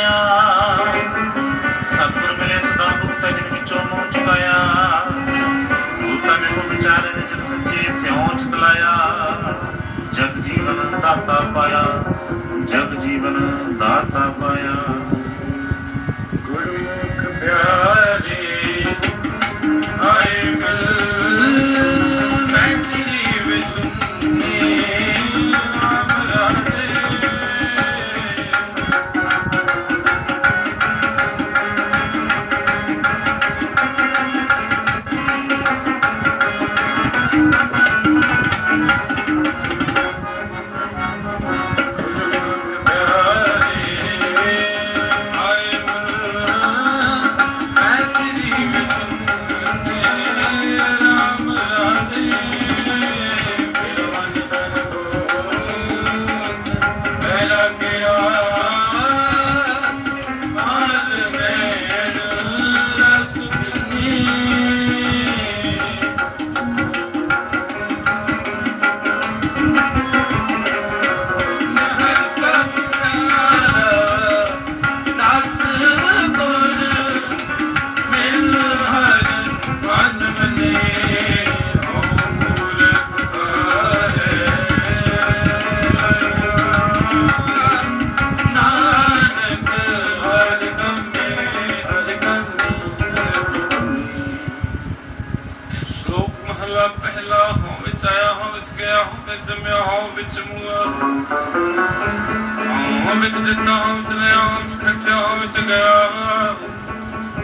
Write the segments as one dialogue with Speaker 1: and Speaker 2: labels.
Speaker 1: ਪ੍ਰਗਟਾ ਸਤਿਗੁਰ ਮਿਲੇ ਸਦਾ ਮੁਕਤ ਜਿਨ ਵਿੱਚੋਂ ਮੋਹ ਚੁਕਾਇਆ। ਭੂਤਾ ਨੇ ਉਹ ਵਿਚਾਰੇ ਨੇ ਜਨ ਸੱਚੇ ਸਿਉਂ ਚਤਲਾਇਆ। ਜਗ ਜੀਵਨ ਦਾਤਾ ਪਾਇਆ, ਜਗ ਜੀਵਨ ਦਾਤਾ ਪਾਇਆ।
Speaker 2: ਮਹਲਾ ਪਹਿਲਾ ਹਉ ਵਿੱਚ ਆਇਆ ਹਉ ਵਿੱਚ ਗਿਆ ਹਉ ਵਿੱਚ ਜੰਮਿਆ ਹਉ ਵਿੱਚ ਮੂਆ ਹਉ ਵਿੱਚ ਦਿੱਤਾ ਹਉ ਵਿੱਚ ਲਿਆ ਹਉ ਵਿੱਚ ਖੱਟਿਆ ਹਉ ਵਿੱਚ ਗਿਆ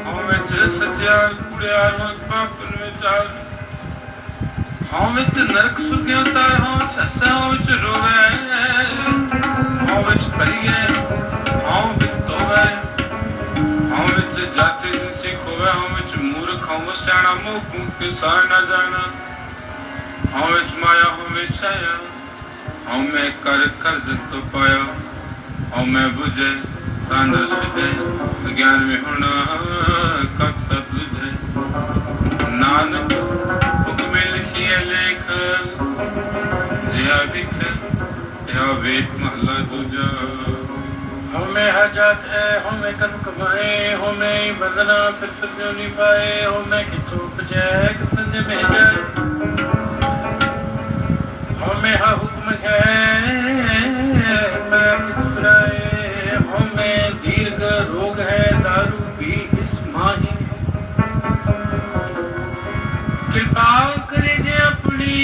Speaker 2: ਹਉ ਵਿੱਚ ਸੱਚਿਆ ਕੁੜਿਆ ਹਉ ਪਾਪਨ ਵਿੱਚ ਆ ਹਉ ਵਿੱਚ ਨਰਕ ਸੁਰਗਿਆ ਤਾਰ ਹਉ ਵਿੱਚ ਹੱਸਾ ਹਉ ਵਿੱਚ ਰੋਵੇ ਹਉ ਵਿੱਚ ਪਰੀਏ ਹਉ ਜਾਤੀ ਸਿੱਖ ਹੋਵੇ ਹਉ ਵਿੱਚ ਮੂਰਖ ਹਉ ਸਿਆਣਾ ਮੋਹ ਕੂ ਕੇ ਨਾ ਜਾਣਾ। ਹਉ ਵਿੱਚ ਮਾਇਆ, ਹਉ ਵਿੱਚ ਆਇਆ ਹਉ ਮੈਂ ਕਰ ਕਰ ਜਤ ਪਾਇਆ। ਹਉ ਮੈਂ 부ਝੇ ਤੰਦਰ ਸਿਧੇ। ਗਿਆਨ ਵਿੱਚ ਹੋਣਾ ਕਤ ਕਤ ਨਾਨਕ, ਹੁਕਮੇ ਲਿਖੀਏ ਲੇਖ। ਜਿਆ ਵਿਖ, ਜਿਆ ਵੇਖ ਮਹਲਾ ਦੂਜਾ।
Speaker 3: ਹਉਮੈ ਹਜਤ ਹੈ ਹਉਮੈ ਕਨ ਕਮਾਏ, ਹਉਮੈ ਬਦਨਾ ਫਿਰ ਤੁਝੋ ਨਿਭਾਏ ਹਉਮੈ ਕਿਛੂ ਪਜੈ ਕਿਸਨ ਮੇ ਜੈ ਹਉਮੈ ਹਾ ਹੁਕਮ ਹੈ, ਮੈਂ ਕੁਸਰਾਏ ਹਉਮੈ ਦੀਰਘ ਰੋਗ ਹੈ, ਦਾਰੂ ਵੀ ਇਸ ਮਾਹੀ। ਕਿਰਪਾ ਕਰੇ ਜੇ ਆਪਣੀ